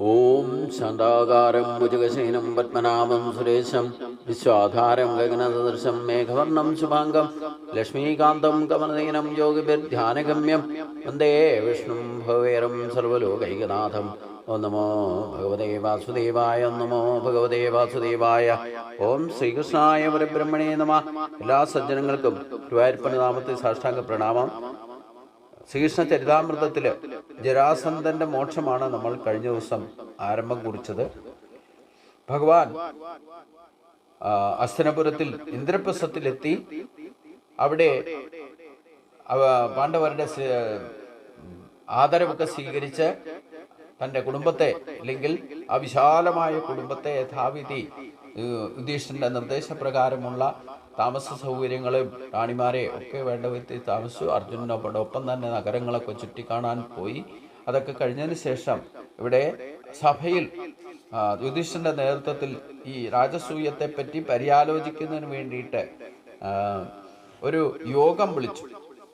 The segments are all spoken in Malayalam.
ഓം ശാന്താകാരം ഭുജഗശയനം പത്മനാഭം സുരേശം വിശ്വാധാരം ഗഗനസദൃശം മേഘവർണം ശുഭാംഗം ലക്ഷ്മീകാന്തം കമലനയനം യോഗിഭിർധ്യാനഗമ്യം വന്ദേ വിഷ്ണു ഭവേരം സർവലോകൈകനാഥം ഓം നമോ ഭഗവതേ വാസുദേവായ നമോ ഭഗവതേ വാസുദേവായ ഓം ശ്രീകൃഷ്ണായ പരബ്രഹ്മണേ നമ എല്ലാ സജ്ജനങ്ങൾക്കും ഗുരുവായൂരപ്പന നാമത്തെ സാഷ്ടാംഗ പ്രണാമം ശ്രീകൃഷ്ണ ചരിതാമൃതത്തിൽ ജരാസന്ധന്റെ മോക്ഷമാണ് നമ്മൾ കഴിഞ്ഞ ദിവസം ആരംഭം കുറിച്ചത്. ഭഗവാൻ അസ്തനപുരത്തിൽ ഇന്ദ്രപ്രസ്ഥത്തിലെത്തി. അവിടെ അവ പാണ്ഡവരുടെ ആദരവൊക്കെ സ്വീകരിച്ച് തന്റെ കുടുംബത്തെ അല്ലെങ്കിൽ ആ വിശാലമായ കുടുംബത്തെ യഥാവിധി യുദ്ധീഷ്ണന്റെ നിർദ്ദേശപ്രകാരമുള്ള താമസ സൗകര്യങ്ങളും റാണിമാരെ ഒക്കെ വേണ്ട വിധത്തിൽ താമസിച്ചു. അർജുനനോടൊപ്പം തന്നെ നഗരങ്ങളൊക്കെ ചുറ്റിക്കാണാൻ പോയി. അതൊക്കെ കഴിഞ്ഞതിന് ശേഷം ഇവിടെ സഭയിൽ ആ, യുധിഷ്ഠിരന്റെ നേതൃത്വത്തിൽ ഈ രാജസൂയത്തെ പറ്റി പര്യാലോചിക്കുന്നതിന് വേണ്ടിയിട്ട് ഒരു യോഗം വിളിച്ചു.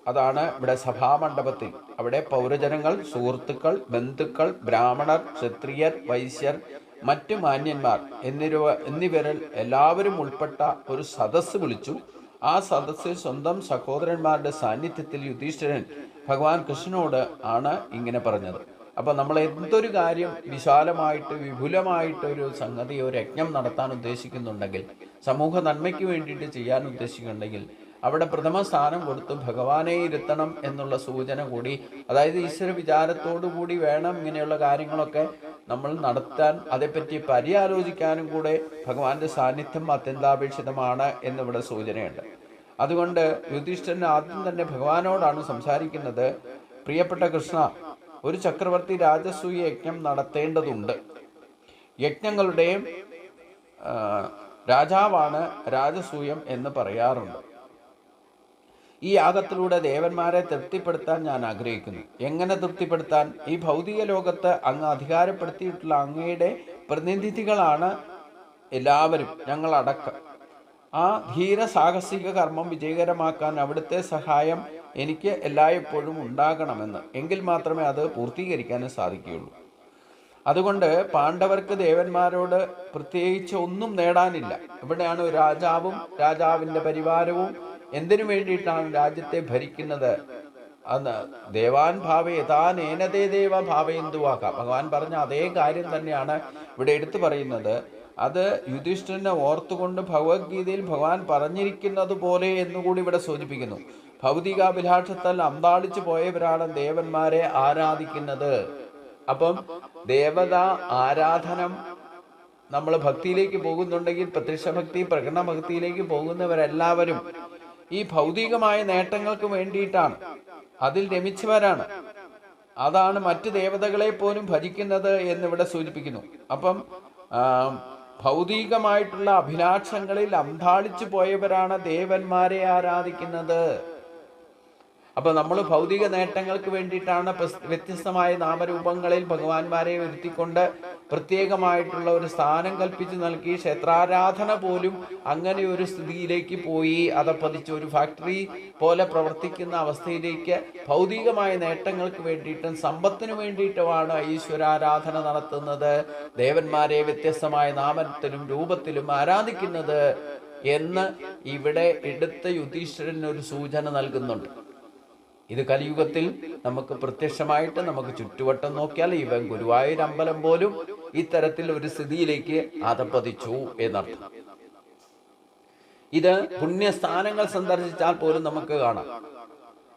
അതാണ് ഇവിടെ സഭാമണ്ഡപത്തിൽ. അവിടെ പൗരജനങ്ങൾ സുഹൃത്തുക്കൾ ബന്ധുക്കൾ ബ്രാഹ്മണർ ക്ഷത്രിയർ വൈശ്യർ മറ്റു മാന്യന്മാർ എന്നിവ എന്നിവരിൽ എല്ലാവരും ഉൾപ്പെട്ട ഒരു സദസ്സ് വിളിച്ചു. ആ സദസ്സിൽ സ്വന്തം സഹോദരന്മാരുടെ സാന്നിധ്യത്തിൽ യുധിഷ്ഠിരൻ ഭഗവാൻ കൃഷ്ണനോട് ആണ് ഇങ്ങനെ പറഞ്ഞത്. അപ്പൊ നമ്മൾ എന്തൊരു കാര്യം വിശാലമായിട്ട് വിപുലമായിട്ട് ഒരു സംഗതി ഒരു യജ്ഞം നടത്താൻ ഉദ്ദേശിക്കുന്നുണ്ടെങ്കിൽ സമൂഹ നന്മയ്ക്ക് വേണ്ടിയിട്ട് ചെയ്യാൻ ഉദ്ദേശിക്കുന്നുണ്ടെങ്കിൽ അവിടെ പ്രഥമ സ്ഥാനം കൊടുത്ത് ഭഗവാനെ ഇരുത്തണം എന്നുള്ള സൂചന കൂടി അതായത് ഈശ്വര വിചാരത്തോടു കൂടി വേണം ഇങ്ങനെയുള്ള കാര്യങ്ങളൊക്കെ നമ്മൾ നടത്താൻ അതേപ്പറ്റി പര്യാലോചിക്കാനും കൂടെ ഭഗവാന്റെ സാന്നിധ്യം അത്യന്താപേക്ഷിതമാണ് എന്നിവിടെ സൂചനയുണ്ട്. അതുകൊണ്ട് യുധിഷ്ഠൻ ആദ്യം തന്നെ ഭഗവാനോടാണ് സംസാരിക്കുന്നത് പ്രിയപ്പെട്ട കൃഷ്ണ ഒരു ചക്രവർത്തി രാജസൂയ യജ്ഞം നടത്തേണ്ടതുണ്ട്. യജ്ഞങ്ങളുടെയും രാജാവാണ് രാജസൂയം എന്ന് പറയാറുണ്ട്. ഈ യാഗത്തിലൂടെ ദേവന്മാരെ തൃപ്തിപ്പെടുത്താൻ ഞാൻ ആഗ്രഹിക്കുന്നു. എങ്ങനെ തൃപ്തിപ്പെടുത്താൻ? ഈ ഭൗതിക ലോകത്ത് അങ്ങ് അധികാരപ്പെടുത്തിയിട്ടുള്ള അങ്ങയുടെ പ്രതിനിധികളാണ് എല്ലാവരും ഞങ്ങളടക്കം. ആ ധീര സാഹസിക കർമ്മം വിജയകരമാക്കാൻ അവിടുത്തെ സഹായം എനിക്ക് എല്ലായ്പ്പോഴും ഉണ്ടാകണമെന്ന്. എങ്കിൽ മാത്രമേ അത് പൂർത്തീകരിക്കാനും സാധിക്കുകയുള്ളൂ. അതുകൊണ്ട് പാണ്ഡവർക്ക് ദേവന്മാരോട് പ്രത്യേകിച്ച് ഒന്നും നേടാനില്ല. ഇവിടെയാണ് രാജാവും രാജാവിന്റെ പരിവാരവും എന്തിനു വേണ്ടിയിട്ടാണ് രാജ്യത്തെ ഭരിക്കുന്നത്? അന്ന് ദേവാൻ ഭാവേ താൻ ഏനതേ ദേവ ഭാവയെന്തുവാക്കാം ഭഗവാൻ പറഞ്ഞ അതേ കാര്യം തന്നെയാണ് ഇവിടെ എടുത്തു പറയുന്നത്. അത് യുധിഷ്ഠിരനെ ഓർത്തുകൊണ്ട് ഭഗവത്ഗീതയിൽ ഭഗവാൻ പറഞ്ഞിരിക്കുന്നത് പോലെ എന്നുകൂടി ഇവിടെ സൂചിപ്പിക്കുന്നു. ഭൗതികാഭിലാഷത്താൽ അന്താളിച്ചു പോയവരാണ് ദേവന്മാരെ ആരാധിക്കുന്നത്. അപ്പം ദേവത ആരാധനം നമ്മൾ ഭക്തിയിലേക്ക് പോകുന്നുണ്ടെങ്കിൽ പ്രത്യക്ഷ ഭക്തി പ്രകടന ഭക്തിയിലേക്ക് പോകുന്നവരെല്ലാവരും ഈ ഭൗതികമായ നേട്ടങ്ങൾക്ക് വേണ്ടിയിട്ടാണ്. അതിൽ രമിച്ചവരാണ്. അതാണ് മറ്റു ദേവതകളെ പോലും ഭജിക്കുന്നത് എന്നിവിടെ സൂചിപ്പിക്കുന്നു. അപ്പം ഭൗതികമായിട്ടുള്ള അഭിലാഷങ്ങളിൽ അന്താളിച്ചു പോയവരാണ് ദേവന്മാരെ ആരാധിക്കുന്നത്. അപ്പൊ നമ്മൾ ഭൗതിക നേട്ടങ്ങൾക്ക് വേണ്ടിയിട്ടാണ് വ്യത്യസ്തമായ നാമരൂപങ്ങളിൽ ഭഗവാന്മാരെ വരുത്തിക്കൊണ്ട് പ്രത്യേകമായിട്ടുള്ള ഒരു സ്ഥാനം കൽപ്പിച്ചു നൽകി. ക്ഷേത്രാരാധന പോലും അങ്ങനെ ഒരു സ്ഥിതിയിലേക്ക് പോയി. അതപ്പതിച്ച് ഒരു ഫാക്ടറി പോലെ പ്രവർത്തിക്കുന്ന അവസ്ഥയിലേക്ക് ഭൗതികമായ നേട്ടങ്ങൾക്ക് വേണ്ടിയിട്ടും സമ്പത്തിനു വേണ്ടിയിട്ടുമാണ് ഈശ്വരാരാധന നടത്തുന്നത്. ദേവന്മാരെ വ്യത്യസ്തമായ നാമത്തിലും രൂപത്തിലും ആരാധിക്കുന്നത് എന്ന് ഇവിടെ എടുത്ത യുധിഷ്ഠിരൻ ഒരു സൂചന നൽകുന്നുണ്ട്. ഇത് കലിയുഗത്തിൽ നമുക്ക് പ്രത്യക്ഷമായിട്ട് നമുക്ക് ചുറ്റുവട്ടം നോക്കിയാൽ ഇവൻ ഗുരുവായൂർ അമ്പലം പോലും ഇത്തരത്തിൽ ഒരു സ്ഥിതിയിലേക്ക് അതപ്പതിച്ചു എന്നർത്ഥം. ഇത് പുണ്യസ്ഥാനങ്ങൾ സന്ദർശിച്ചാൽ പോലും നമുക്ക് കാണാം.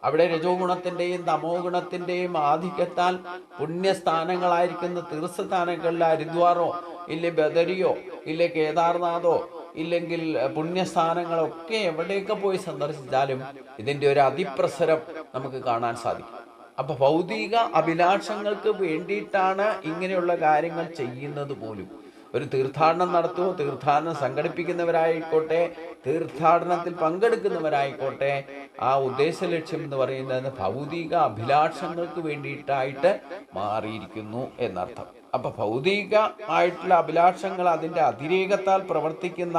അവിടെ രജോ ഗുണത്തിന്റെയും തമോ ഗുണത്തിന്റെയും ആധിക്യത്താൽ പുണ്യസ്ഥാനങ്ങളായിരിക്കുന്ന തീർത്ഥസ്ഥാനങ്ങളിൽ ഹരിദ്വാറോ ഇല്ലെ ബദരിയോ ഇല്ലെ കേദാർനാഥോ ഇല്ലെങ്കിൽ പുണ്യസ്ഥാനങ്ങളൊക്കെ എവിടെയൊക്കെ പോയി സന്ദർശിച്ചാലും ഇതിന്റെ ഒരു അതിപ്രസരം നമുക്ക് കാണാൻ സാധിക്കും. അപ്പൊ ഭൗതിക അഭിലാഷങ്ങൾക്ക് വേണ്ടിയിട്ടാണ് ഇങ്ങനെയുള്ള കാര്യങ്ങൾ ചെയ്യുന്നത് പോലും. ഒരു തീർത്ഥാടനം നടത്തുമോ തീർത്ഥാടനം സംഘടിപ്പിക്കുന്നവരായിക്കോട്ടെ തീർത്ഥാടനത്തിൽ പങ്കെടുക്കുന്നവരായിക്കോട്ടെ ആ ഉദ്ദേശ ലക്ഷ്യം എന്ന് പറയുന്നത് ഭൗതിക അഭിലാഷങ്ങൾക്ക് വേണ്ടിയിട്ടായിട്ട് മാറിയിരിക്കുന്നു എന്നർത്ഥം. അപ്പൊ ഭൗതിക ആയിട്ടുള്ള അഭിലാഷങ്ങൾ അതിന്റെ അതിരേകത്താൽ പ്രവർത്തിക്കുന്ന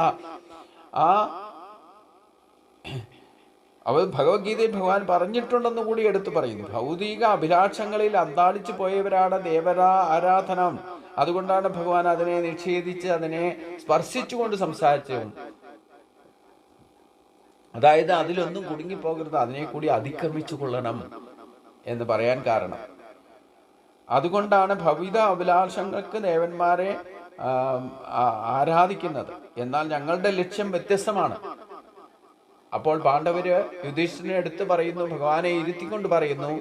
ആ അവ ഭഗവത്ഗീതയിൽ ഭഗവാൻ പറഞ്ഞിട്ടുണ്ടെന്ന് കൂടി എടുത്തു പറയുന്നു. ഭൗതിക അഭിലാഷങ്ങളിൽ അന്താളിച്ചു പോയവരാണ് ദേവരാ ആരാധനം. അതുകൊണ്ടാണ് ഭഗവാൻ അതിനെ നിഷേധിച്ച് അതിനെ സ്പർശിച്ചുകൊണ്ട് സംസാരിച്ചത്. അതായത് അതിലൊന്നും കുടുങ്ങിപ്പോകരുത് അതിനെ കൂടി അതിക്രമിച്ചു കൊള്ളണം എന്ന് പറയാൻ കാരണം. അതുകൊണ്ടാണ് ഭവിത അഭിലാഷങ്ങൾക്ക് ദേവന്മാരെ ആരാധിക്കുന്നത്. എന്നാൽ ഞങ്ങളുടെ ലക്ഷ്യം വ്യത്യസ്തമാണ്. അപ്പോൾ പാണ്ഡവര് യുധിഷ്ഠിരനെ എടുത്ത് പറയുന്നു ഭഗവാനെ ഇരുത്തിക്കൊണ്ട് പറയുന്നു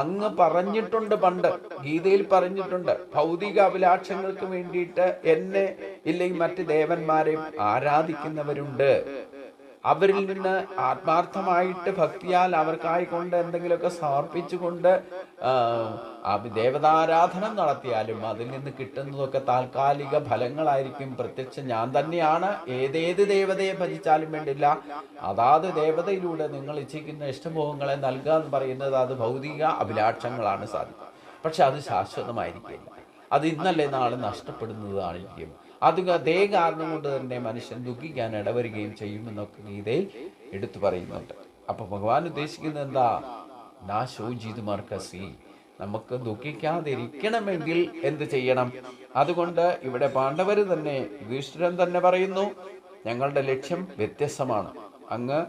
അങ്ങ് പറഞ്ഞിട്ടുണ്ട് പണ്ട് ഗീതയിൽ പറഞ്ഞിട്ടുണ്ട് ഭൗതിക അഭിലാഷങ്ങൾക്ക് വേണ്ടിയിട്ട് എന്നെ ഇല്ലെങ്കിൽ മറ്റ് ദേവന്മാരെയും ആരാധിക്കുന്നവരുണ്ട്. അവരിൽ നിന്ന് ആത്മാർത്ഥമായിട്ട് ഭക്തിയാൽ അവർക്കായി അവർക്കായിക്കൊണ്ട് എന്തെങ്കിലുമൊക്കെ സമർപ്പിച്ചുകൊണ്ട് ദേവതാരാധനം നടത്തിയാലും അതിൽ നിന്ന് കിട്ടുന്നതൊക്കെ താൽക്കാലിക ഫലങ്ങളായിരിക്കും. പ്രത്യക്ഷ ഞാൻ തന്നെയാണ്. ഏതേത് ദേവതയെ ഭജിച്ചാലും വേണ്ടില്ല. അതാത് ദേവതയിലൂടെ നിങ്ങൾ ഇച്ഛിക്കുന്ന ഇഷ്ടഭോഗങ്ങളെ നൽകുക എന്ന് പറയുന്നത് അത് ഭൗതിക അഭിലാഷങ്ങളാണ് സാധിക്കുക പക്ഷെ അത് ശാശ്വതമായിരിക്കില്ല. അത് ഇന്നല്ലേ നാളെ നഷ്ടപ്പെടുന്നതായിരിക്കും. അത് അതേ കാരണം കൊണ്ട് തന്നെ മനുഷ്യൻ ദുഃഖിക്കാൻ ഇടവരികയും ചെയ്യുമെന്നൊക്കെ ഗീതയിൽ എടുത്തു പറയുന്നുണ്ട്. അപ്പൊ ഭഗവാൻ ഉദ്ദേശിക്കുന്നത് എന്താ? നാ ശോചിതുമാർക്കസി നമുക്ക് ദുഃഖിക്കാതിരിക്കണമെങ്കിൽ എന്ത് ചെയ്യണം? അതുകൊണ്ട് ഇവിടെ പാണ്ഡവര് തന്നെ യുധിഷ്ഠിരൻ തന്നെ പറയുന്നു ഞങ്ങളുടെ ലക്ഷ്യം വ്യത്യസ്തമാണ്. അങ്ങ്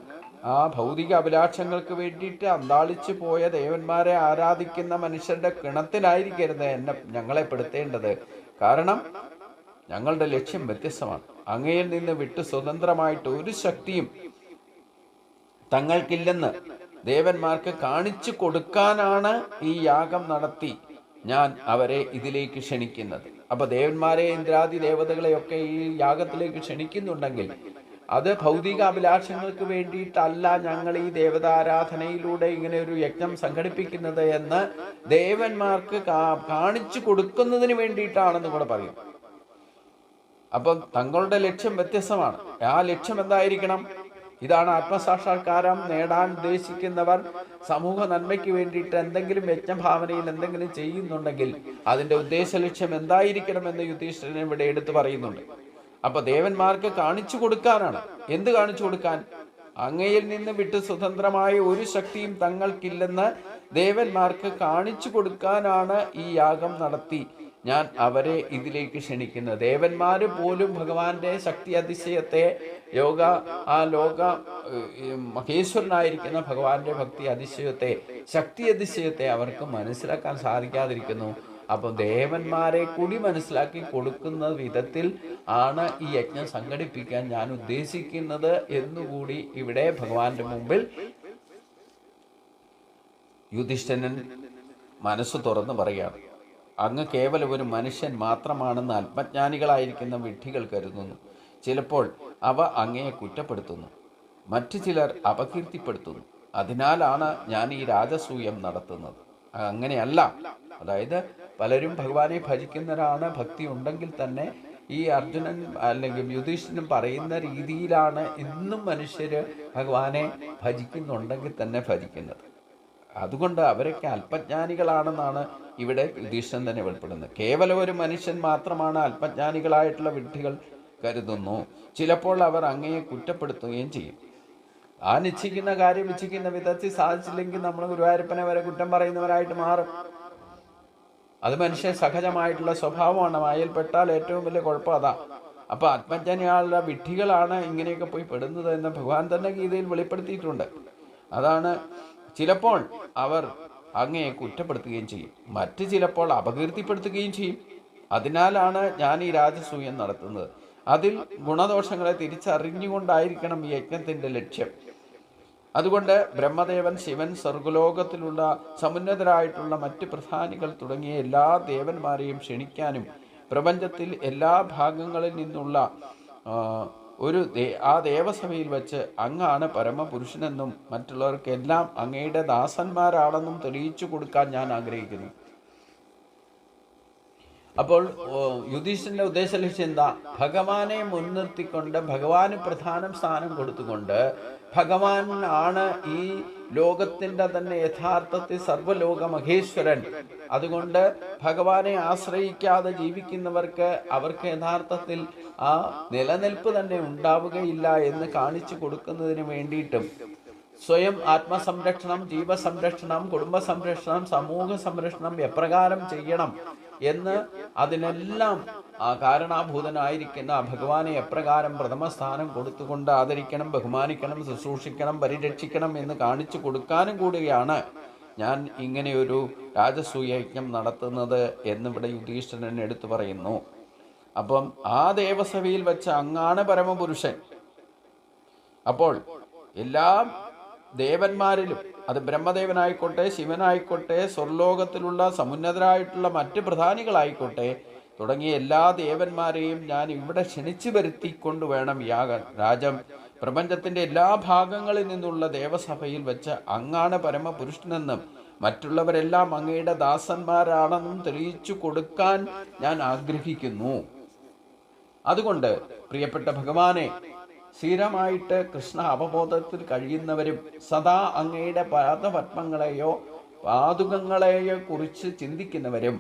ആ ഭൗതിക അഭിലാഷങ്ങൾക്ക് വേണ്ടിയിട്ട് അന്താളിച്ചു പോയ ദേവന്മാരെ ആരാധിക്കുന്ന മനുഷ്യരുടെ കിണത്തിലായിരിക്കരുത് എന്നെ ഞങ്ങളെ പെടുത്തേണ്ടത്. കാരണം ഞങ്ങളുടെ ലക്ഷ്യം വ്യത്യസ്തമാണ്. അങ്ങയിൽ നിന്ന് വിട്ട് സ്വതന്ത്രമായിട്ട് ഒരു ശക്തിയും തങ്ങൾക്കില്ലെന്ന് ദേവന്മാർക്ക് കാണിച്ചു കൊടുക്കാനാണ് ഈ യാഗം നടത്തി ഞാൻ അവരെ ഇതിലേക്ക് ക്ഷണിക്കുന്നത്. അപ്പൊ ദേവന്മാരെ ഇന്ദ്രാദി ദേവതകളെയൊക്കെ ഈ യാഗത്തിലേക്ക് ക്ഷണിക്കുന്നുണ്ടെങ്കിൽ അത് ഭൗതിക അഭിലാഷങ്ങൾക്ക് വേണ്ടിയിട്ടല്ല ഞങ്ങൾ ഈ ദേവതാരാധനയിലൂടെ ഇങ്ങനെ ഒരു യജ്ഞം സംഘടിപ്പിക്കുന്നത് എന്ന് ദേവന്മാർക്ക് കാണിച്ചു കൊടുക്കുന്നതിന് വേണ്ടിയിട്ടാണെന്ന് കൂടെ പറയും. അപ്പം തങ്ങളുടെ ലക്ഷ്യം വ്യത്യസ്തമാണ്. ആ ലക്ഷ്യം എന്തായിരിക്കണം? ഇതാണ് ആത്മസാക്ഷാത്കാരം നേടാൻ ഉദ്ദേശിക്കുന്നവർ സമൂഹ നന്മയ്ക്ക് വേണ്ടിയിട്ട് എന്തെങ്കിലും യജ്ഞഭാവനയിൽ എന്തെങ്കിലും ചെയ്യുന്നുണ്ടെങ്കിൽ അതിന്റെ ഉദ്ദേശ ലക്ഷ്യം എന്തായിരിക്കണമെന്ന് യുധിഷ്ഠിരൻ ഇവിടെ എടുത്തു പറയുന്നുണ്ട്. അപ്പൊ ദേവന്മാർക്ക് കാണിച്ചു കൊടുക്കാനാണ്. എന്ത് കാണിച്ചു കൊടുക്കാൻ? അങ്ങയിൽ നിന്ന് വിട്ട് സ്വതന്ത്രമായ ഒരു ശക്തിയും തങ്ങൾക്കില്ലെന്ന് ദേവന്മാർക്ക് കാണിച്ചു കൊടുക്കാനാണ് ഈ യാഗം നടത്തി. ഞാൻ അവരെ ഇതിലേക്ക് ക്ഷണിക്കുന്നത്. ദേവന്മാര് പോലും ഭഗവാന്റെ ശക്തി അതിശയത്തെ യോഗ ആ ലോക മഹേശ്വരനായിരിക്കുന്ന ഭഗവാന്റെ ഭക്തി അതിശയത്തെ ശക്തി അതിശയത്തെ അവർക്ക് മനസ്സിലാക്കാൻ സാധിക്കാതിരിക്കുന്നു. അപ്പോൾ ദേവന്മാരെ കൂടി മനസ്സിലാക്കി കൊടുക്കുന്ന വിധത്തിൽ ആണ് ഈ യജ്ഞം സംഘടിപ്പിക്കാൻ ഞാൻ ഉദ്ദേശിക്കുന്നത് എന്നുകൂടി ഇവിടെ ഭഗവാന്റെ മുമ്പിൽ യുധിഷ്ഠനൻ മനസ്സ് തുറന്ന് പറയുകയാണ്. അങ്ങ് കേവലം ഒരു മനുഷ്യൻ മാത്രമാണെന്ന് ആത്മജ്ഞാനികളായിരിക്കുന്ന വിഡ്ഢികൾ കരുതുന്നു. ചിലപ്പോൾ അവ അങ്ങയെ കുറ്റപ്പെടുത്തുന്നു. മറ്റു ചിലർ അപകീർത്തിപ്പെടുത്തുന്നു. അതിനാലാണ് ഞാൻ ഈ രാജസൂയം നടത്തുന്നത്. അങ്ങനെയല്ല. അതായത് പലരും ഭഗവാനെ ഭജിക്കുന്നവരാണ് ഭക്തി ഉണ്ടെങ്കിൽ തന്നെ ഈ അർജുനൻ അല്ലെങ്കിൽ യുധിഷ്ഠനും പറയുന്ന രീതിയിലാണ് ഇന്നും മനുഷ്യർ ഭഗവാനെ ഭജിക്കുന്നുണ്ടെങ്കിൽ തന്നെ ഭജിക്കുന്നത്. അതുകൊണ്ട് അവരൊക്കെ അല്പജ്ഞാനികളാണെന്നാണ് ഇവിടെ യുധിഷ്ഠൻ തന്നെ വെളിപ്പെടുന്നത് കേവലം ഒരു മനുഷ്യൻ മാത്രമാണ് അല്പജ്ഞാനികളായിട്ടുള്ള വിഡ്ഢികൾ കരുതുന്നു. ചിലപ്പോൾ അവർ അങ്ങയെ കുറ്റപ്പെടുത്തുകയും ചെയ്യും. ആ നിശ്ചയിക്കുന്ന കാര്യം നിശ്ചയിക്കുന്ന വിധത്തിൽ സാധിച്ചില്ലെങ്കിൽ നമ്മൾ ഗുരുവായൂരപ്പനെ വരെ കുറ്റം പറയുന്നവരായിട്ട് മാറും. അത് മനുഷ്യൻ സഹജമായിട്ടുള്ള സ്വഭാവമാണ്. വായിൽപ്പെട്ടാൽ ഏറ്റവും വലിയ കുഴപ്പം അതാ. അപ്പൊ ആത്മജ്ഞാനിയാളുടെ വിഡ്ഢികളാണ് ഇങ്ങനെയൊക്കെ പോയി പെടുന്നത് എന്ന് ഭഗവാൻ തന്നെ ഗീതയിൽ വെളിപ്പെടുത്തിയിട്ടുണ്ട്. അതാണ് ചിലപ്പോൾ അവർ അങ്ങയെ കുറ്റപ്പെടുത്തുകയും ചെയ്യും. മറ്റ് ചിലപ്പോൾ അപകീർത്തിപ്പെടുത്തുകയും ചെയ്യും. അതിനാലാണ് ഞാൻ ഈ രാജസൂയം നടത്തുന്നത്. അതിൽ ഗുണദോഷങ്ങളെ തിരിച്ചറിഞ്ഞുകൊണ്ടായിരിക്കണം ഈ യജ്ഞത്തിന്റെ ലക്ഷ്യം. അതുകൊണ്ട് ബ്രഹ്മദേവൻ ശിവൻ സ്വർഗലോകത്തിലുള്ള സമുന്നതരായിട്ടുള്ള മറ്റ് പ്രധാനികൾ തുടങ്ങിയ എല്ലാ ദേവന്മാരെയും ക്ഷണിക്കാനും പ്രപഞ്ചത്തിൽ എല്ലാ ഭാഗങ്ങളിൽ നിന്നുള്ള ഒരു ആ ദേവസഭയിൽ വച്ച് അങ്ങാണ് പരമപുരുഷനെന്നും മറ്റുള്ളവർക്കെല്ലാം അങ്ങയുടെ ദാസന്മാരാണെന്നും തെളിയിച്ചു കൊടുക്കാൻ ഞാൻ ആഗ്രഹിക്കുന്നു. അപ്പോൾ ഓ, യുധിഷ്ഠിരന്റെ ഉദ്ദേശ ലക്ഷ്യം എന്താ? ഭഗവാനെ മുൻനിർത്തിക്കൊണ്ട് ഭഗവാന് പ്രധാനം സ്ഥാനം കൊടുത്തുകൊണ്ട് ഭഗവാൻ ആണ് ഈ ലോകത്തിന്റെ തന്നെ യഥാർത്ഥത്തിൽ സർവലോക മഹേശ്വരൻ. അതുകൊണ്ട് ഭഗവാനെ ആശ്രയിക്കാതെ ജീവിക്കുന്നവർക്ക് അവർക്ക് യഥാർത്ഥത്തിൽ ആ നിലനിൽപ്പ് തന്നെ ഉണ്ടാവുകയില്ല എന്ന് കാണിച്ചു കൊടുക്കുന്നതിന് വേണ്ടിയിട്ടും. സ്വയം ആത്മസംരക്ഷണം ജീവസംരക്ഷണം കുടുംബ സംരക്ഷണം സമൂഹ സംരക്ഷണം എപ്രകാരം ചെയ്യണം എന്ന് അതിനെല്ലാം ആ കാരണാഭൂതനായിരിക്കുന്ന ആ ഭഗവാനെ എപ്രകാരം പ്രഥമ സ്ഥാനം കൊടുത്തുകൊണ്ട് ആദരിക്കണം ബഹുമാനിക്കണം ശുശ്രൂഷിക്കണം പരിരക്ഷിക്കണം എന്ന് കാണിച്ചു കൊടുക്കാനും കൂടിയാണ് ഞാൻ ഇങ്ങനെയൊരു രാജസൂയജ്ഞം നടത്തുന്നത് എന്നിവിടെ യുധിഷ്ഠിരൻ എടുത്തു പറയുന്നു. അപ്പം ആ ദേവസഭയിൽ വെച്ച അങ്ങാണ് പരമപുരുഷൻ. അപ്പോൾ എല്ലാ ദേവന്മാരിലും അത് ബ്രഹ്മദേവനായിക്കോട്ടെ ശിവനായിക്കോട്ടെ സ്വർലോകത്തിലുള്ള സമുന്നതരായിട്ടുള്ള മറ്റ് പ്രധാനികളായിക്കോട്ടെ തുടങ്ങിയ എല്ലാ ദേവന്മാരെയും ഞാൻ ഇവിടെ ക്ഷണിച്ചു വരുത്തിക്കൊണ്ട് വേണം യാഗം രാജം. പ്രപഞ്ചത്തിന്റെ എല്ലാ ഭാഗങ്ങളിൽ നിന്നുള്ള ദേവസഭയിൽ വെച്ച് അങ്ങാണ് പരമപുരുഷനെന്നും മറ്റുള്ളവരെല്ലാം അങ്ങയുടെ ദാസന്മാരാണെന്നും തെളിയിച്ചു കൊടുക്കാൻ ഞാൻ ആഗ്രഹിക്കുന്നു. അതുകൊണ്ട് പ്രിയപ്പെട്ട ഭഗവാനെ സ്ഥിരമായിട്ട് കൃഷ്ണ അവബോധത്തിൽ കഴിയുന്നവരും സദാ അങ്ങയുടെ പാദപത്മങ്ങളെയോ പാതുകങ്ങളെയോ കുറിച്ച് ചിന്തിക്കുന്നവരും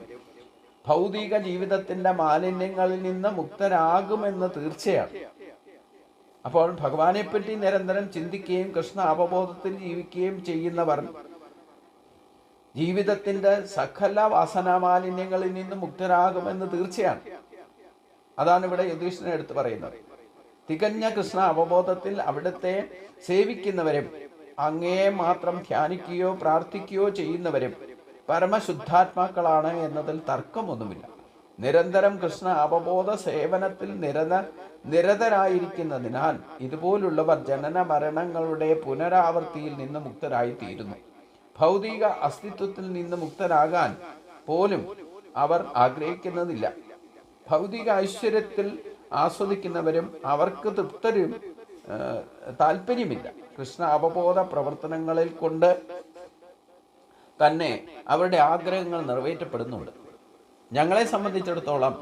ഭൗതിക ജീവിതത്തിന്റെ മാലിന്യങ്ങളിൽ നിന്ന് മുക്തരാകുമെന്ന് തീർച്ചയാണ്. അപ്പോൾ ഭഗവാനെ പറ്റി നിരന്തരം ചിന്തിക്കുകയും കൃഷ്ണ അവബോധത്തിൽ ജീവിക്കുകയും ചെയ്യുന്നവർ ജീവിതത്തിന്റെ സകല വാസനാമാലിന്യങ്ങളിൽ നിന്ന് മുക്തരാകുമെന്ന് തീർച്ചയാണ്. അതാണ് ഇവിടെ യുധിഷ്ഠിരൻ എടുത്ത് പറയുന്നത്. തികഞ്ഞ കൃഷ്ണ അവബോധത്തിൽ അവിടുത്തെ സേവിക്കുന്നവരും അങ്ങയെ മാത്രം ധ്യാനിക്കുകയോ പ്രാർത്ഥിക്കുകയോ ചെയ്യുന്നവരും പരമശുദ്ധാത്മാക്കളാണ് എന്നതിൽ തർക്കമൊന്നുമില്ല. നിരന്തരം കൃഷ്ണ അവബോധ സേവനത്തിൽ നിരത നിരതരായിരിക്കുന്നതിനാൽ ഇതുപോലുള്ളവർ ജനന മരണങ്ങളുടെ പുനരാവർത്തിയിൽ നിന്ന് മുക്തരായി തീരുന്നു ഭൗതിക അസ്തിത്വത്തിൽ നിന്ന് മുക്തരാകാൻ പോലും അവർ ആഗ്രഹിക്കുന്നതില്ല. ഭൗതിക ഐശ്വര്യത്തിൽ ആസ്വദിക്കുന്നവരും അവർക്ക് തൃപ്തരും താല്പര്യമില്ല. കൃഷ്ണ അവബോധ പ്രവർത്തനങ്ങളിൽ കൊണ്ട് തന്നെ അവരുടെ ആഗ്രഹങ്ങൾ നിറവേറ്റപ്പെടുന്നുണ്ട്. ഞങ്ങളെ സംബന്ധിച്ചിടത്തോളം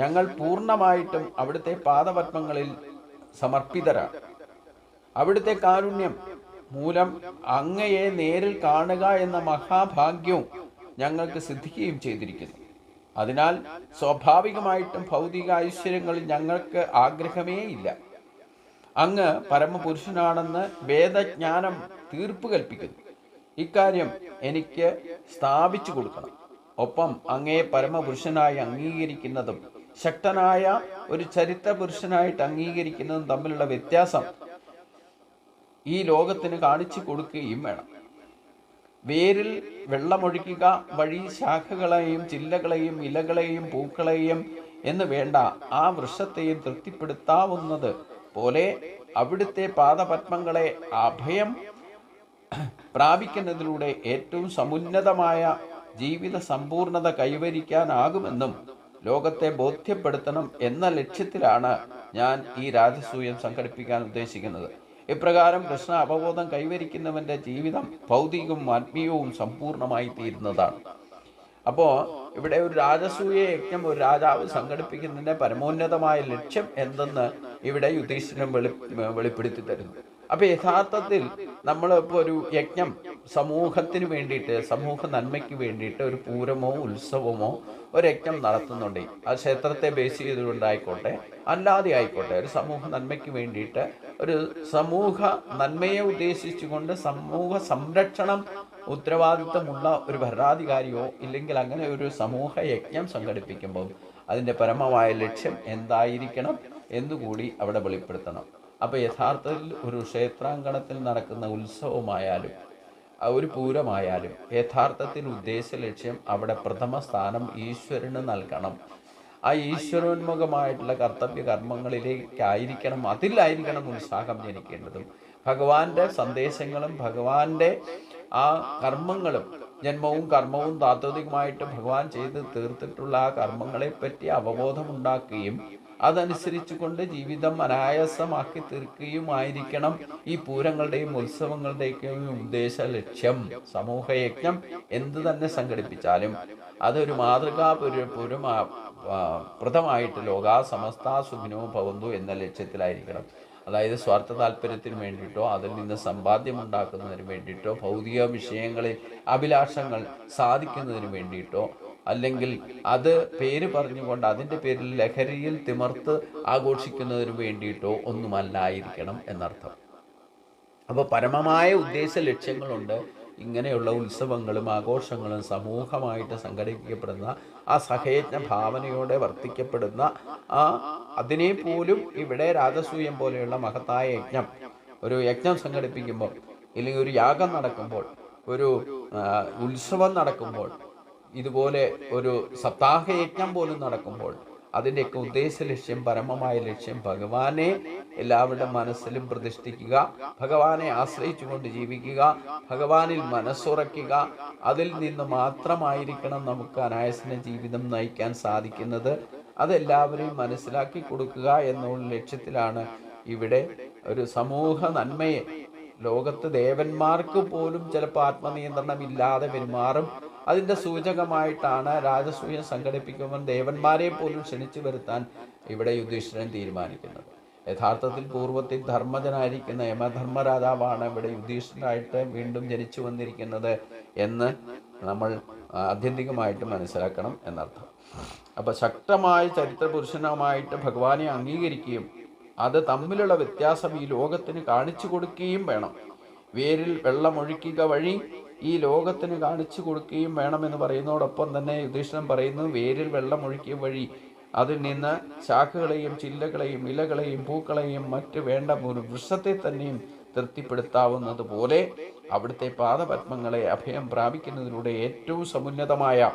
ഞങ്ങൾ പൂർണമായിട്ടും അവിടുത്തെ പാദപത്മങ്ങളിൽ സമർപ്പിതരാണ്. അവിടുത്തെ കാരുണ്യം മൂലം അങ്ങയെ നേരിൽ കാണുക എന്ന മഹാഭാഗ്യവും ഞങ്ങൾക്ക് സിദ്ധിക്കുകയും ചെയ്തിരിക്കുന്നു. അതിനാൽ സ്വാഭാവികമായിട്ടും ഭൗതിക ഐശ്വര്യങ്ങളിൽ ഞങ്ങൾക്ക് ആഗ്രഹമേ ഇല്ല. അങ്ങ് പരമപുരുഷനാണെന്ന് വേദജ്ഞാനം തീർപ്പ് കൽപ്പിക്കുന്നു. ഇക്കാര്യം എനിക്ക് സ്ഥാപിച്ചു കൊടുക്കണം. ഒപ്പം അങ്ങയെ പരമപുരുഷനായി അംഗീകരിക്കുന്നതും ശക്തനായ ഒരു ചരിത്ര പുരുഷനായിട്ട് അംഗീകരിക്കുന്നതും തമ്മിലുള്ള വ്യത്യാസം ഈ ലോകത്തിന് കാണിച്ചു കൊടുക്കുകയും വേണം. വേരിൽ വെള്ളമൊഴിക്കുക വഴി ശാഖകളെയും ചില്ലകളെയും ഇലകളെയും പൂക്കളെയും എന്ന് വേണ്ട ആ വൃക്ഷത്തെയും തൃപ്തിപ്പെടുത്താവുന്നത് പോലെ അവിടുത്തെ പാദപത്മങ്ങളെ അഭയം പ്രാപിക്കുന്നതിലൂടെ ഏറ്റവും സമുന്നതമായ ജീവിത സമ്പൂർണത കൈവരിക്കാനാകുമെന്നും ലോകത്തെ ബോധ്യപ്പെടുത്തണം എന്ന ലക്ഷ്യത്തിലാണ് ഞാൻ ഈ രാജസൂയം സംഘടിപ്പിക്കാൻ ഉദ്ദേശിക്കുന്നത്. ഇപ്രകാരം കൃഷ്ണ അവബോധം കൈവരിക്കുന്നവന്റെ ജീവിതം ഭൗതികവും ആത്മീയവും സമ്പൂർണമായി തീരുന്നതാണ്. അപ്പോൾ ഇവിടെ ഒരു രാജസൂയ യജ്ഞം ഒരു രാജാവ് സംഘടിപ്പിക്കുന്നതിന്റെ പരമോന്നതമായ ലക്ഷ്യം എന്തെന്ന് ഇവിടെ യുധിഷ്ഠിരൻ വെളി വെളിപ്പെടുത്തി തരുന്നു. അപ്പൊ യഥാർത്ഥത്തിൽ നമ്മൾ ഇപ്പോൾ ഒരു യജ്ഞം സമൂഹത്തിന് വേണ്ടിയിട്ട് സമൂഹ നന്മയ്ക്ക് വേണ്ടിയിട്ട് ഒരു പൂരമോ ഉത്സവമോ ഒരു യജ്ഞം നടത്തുന്നുണ്ട് ആ ക്ഷേത്രത്തെ ബേസ് ചെയ്തുകൊണ്ടായിക്കോട്ടെ അല്ലാതെ ആയിക്കോട്ടെ ഒരു സമൂഹ നന്മയ്ക്ക് വേണ്ടിയിട്ട് ഒരു സമൂഹ നന്മയെ ഉദ്ദേശിച്ചുകൊണ്ട് സമൂഹ സംരക്ഷണം ഉത്തരവാദിത്വമുള്ള ഒരു ഭരണാധികാരിയോ ഇല്ലെങ്കിൽ അങ്ങനെ ഒരു സമൂഹ യജ്ഞം സംഘടിപ്പിക്കുമ്പോൾ അതിന്റെ പരമമായ ലക്ഷ്യം എന്തായിരിക്കണം എന്നുകൂടി അവിടെ വെളിപ്പെടുത്തണം. അപ്പോൾ യഥാർത്ഥത്തിൽ ഒരു ക്ഷേത്രാങ്കണത്തിൽ നടക്കുന്ന ഉത്സവമായാലും ഒരു പൂരമായാലും യഥാർത്ഥത്തിൽ ഉദ്ദേശ ലക്ഷ്യം അവിടെ പ്രഥമ സ്ഥാനം ഈശ്വരന് നൽകണം. ആ ഈശ്വരോന്മുഖമായിട്ടുള്ള കർത്തവ്യ കർമ്മങ്ങളിലേക്കായിരിക്കണം അതിലായിരിക്കണം ഉത്സാഹം ജനിക്കേണ്ടതും. ഭഗവാന്റെ സന്ദേശങ്ങളും ഭഗവാന്റെ ആ കർമ്മങ്ങളും ജന്മവും കർമ്മവും താത്വികമായിട്ട് ഭഗവാൻ ചെയ്ത് തീർത്തിട്ടുള്ള ആ കർമ്മങ്ങളെ പറ്റി അവബോധമുണ്ടാക്കുകയും അതനുസരിച്ച് കൊണ്ട് ജീവിതം അനായാസമാക്കി തീർക്കുകയുമായിരിക്കണം ഈ പൂരങ്ങളുടെയും ഉത്സവങ്ങളുടെയൊക്കെയും ഉദ്ദേശ ലക്ഷ്യം സമൂഹയജ്ഞം എന്ത് തന്നെ സംഘടിപ്പിച്ചാലും. അതൊരു മാതൃകാ പുര പുരമാ പ്രദമായിട്ട് ലോകാ സമസ്ത സുഖിനോ ഭവന്തു എന്ന ലക്ഷ്യത്തിലായിരിക്കണം. അതായത് സ്വാർത്ഥ താല്പര്യത്തിന് വേണ്ടിയിട്ടോ അതിൽ നിന്ന് സമ്പാദ്യം ഉണ്ടാക്കുന്നതിന് വേണ്ടിയിട്ടോ ഭൗതിക വിഷയങ്ങളിൽ അഭിലാഷങ്ങൾ സാധിക്കുന്നതിന് വേണ്ടിയിട്ടോ അല്ലെങ്കിൽ അത് പേര് പറഞ്ഞുകൊണ്ട് അതിന്റെ പേരിൽ ലഹരിയിൽ തിമർത്ത് ആഘോഷിക്കുന്നതിന് വേണ്ടിയിട്ടോ ഒന്നുമല്ലായിരിക്കണം എന്നർത്ഥം. അപ്പോൾ പരമമായ ഉദ്ദേശ ലക്ഷ്യങ്ങളുണ്ട്. ഇങ്ങനെയുള്ള ഉത്സവങ്ങളും ആഘോഷങ്ങളും സമൂഹമായിട്ട് സംഘടിപ്പിക്കപ്പെടുന്ന ആ സഹയജ്ഞ ഭാവനയോടെ വർത്തിക്കപ്പെടുന്ന ആ അതിനെ പോലും ഇവിടെ രാജസൂയം പോലെയുള്ള മഹത്തായ യജ്ഞം ഒരു യജ്ഞം സംഘടിപ്പിക്കുമ്പോൾ ഇല്ലെങ്കിൽ ഒരു യാഗം നടക്കുമ്പോൾ ഒരു ഉത്സവം നടക്കുമ്പോൾ ഇതുപോലെ ഒരു സപ്താഹയജ്ഞം പോലും നടക്കുമ്പോൾ അതിന്റെയൊക്കെ ഉദ്ദേശ ലക്ഷ്യം പരമമായ ലക്ഷ്യം ഭഗവാനെ എല്ലാവരുടെ മനസ്സിലും പ്രതിഷ്ഠിക്കുക ഭഗവാനെ ആശ്രയിച്ചുകൊണ്ട് ജീവിക്കുക ഭഗവാനിൽ മനസ്സുറയ്ക്കുക അതിൽ നിന്ന് മാത്രമായിരിക്കണം നമുക്ക് അനായസന ജീവിതം നയിക്കാൻ സാധിക്കുന്നത്. അതെല്ലാവരെയും മനസ്സിലാക്കി കൊടുക്കുക എന്നുള്ള ലക്ഷ്യത്തിലാണ് ഇവിടെ ഒരു സമൂഹ നന്മയെ. ലോകത്ത് ദേവന്മാർക്ക് പോലും ചിലപ്പോൾ ആത്മനിയന്ത്രണം ഇല്ലാതെ പെരുമാറും. അതിന്റെ സൂചകമായിട്ടാണ് രാജസൂയം സംഘടിപ്പിക്കുമ്പോൾ ദേവന്മാരെ പോലും ക്ഷണിച്ചു വരുത്താൻ ഇവിടെ യുധിഷ്ഠിരൻ തീരുമാനിക്കുന്നത്. യഥാർത്ഥത്തിൽ പൂർവത്തിൽ ധർമ്മജനായിരിക്കുന്ന യമധർമ്മരാജാവാണ് ഇവിടെ യുധിഷ്ഠിരനായിട്ട് വീണ്ടും ജനിച്ചു വന്നിരിക്കുന്നത് എന്ന് നമ്മൾ ആത്യന്തികമായിട്ട് മനസ്സിലാക്കണം എന്നർത്ഥം. അപ്പോൾ ശക്തമായ ചരിത്ര പുരുഷനുമായിട്ട് ഭഗവാനെ അംഗീകരിക്കുകയും അത് തമ്മിലുള്ള വ്യത്യാസം ഈ ലോകത്തിന് കാണിച്ചു കൊടുക്കുകയും വേണം. വേരിൽ വെള്ളമൊഴിക്കുക വഴി ഈ ലോകത്തിന് കാണിച്ചു കൊടുക്കുകയും വേണമെന്ന് പറയുന്നതോടൊപ്പം തന്നെ യുധിഷ്ഠിരൻ പറയുന്നു വേരിൽ വെള്ളമൊഴിക്കുക വഴി അതിൽ നിന്ന് ശാഖകളെയും ചില്ലകളെയും ഇലകളെയും പൂക്കളെയും മറ്റ് വേണ്ട ഒരു വൃക്ഷത്തെ തന്നെയും തൃപ്തിപ്പെടുത്താവുന്നത് പോലെ അവിടുത്തെ പാദപത്മങ്ങളെ അഭയം പ്രാപിക്കുന്നതിലൂടെ ഏറ്റവും സമുന്നതമായ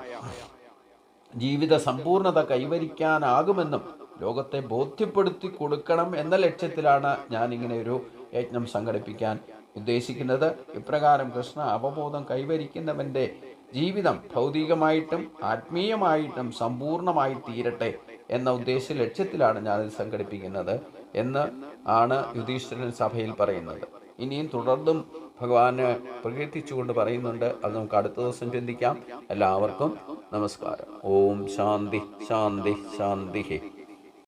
ജീവിത സമ്പൂർണത കൈവരിക്കാനാകുമെന്നും ലോകത്തെ ബോധ്യപ്പെടുത്തി കൊടുക്കണം എന്ന ലക്ഷ്യത്തിലാണ് ഞാൻ ഇങ്ങനെ ഒരു യജ്ഞം സംഘടിപ്പിക്കാൻ ഉദ്ദേശിക്കുന്നത് ഇപ്രകാരം കൃഷ്ണ അവബോധം കൈവരിക്കുന്നവന്റെ ജീവിതം ഭൗതികമായിട്ടും ആത്മീയമായിട്ടും സമ്പൂർണമായി തീരട്ടെ എന്ന ഉദ്ദേശ ലക്ഷ്യത്തിലാണ് ഞാൻ ഇത് സംഘടിപ്പിക്കുന്നത് എന്ന് ആണ് യുധിഷ്ഠിരൻ സഭയിൽ പറയുന്നത്. ഇനിയും തുടർന്നും ഭഗവാനെ പ്രകീർത്തിച്ചുകൊണ്ട് പറയുന്നുണ്ട്. അത് നമുക്ക് അടുത്ത ദിവസം ചിന്തിക്കാം. എല്ലാവർക്കും നമസ്കാരം. ഓം ശാന്തി ശാന്തി ശാന്തി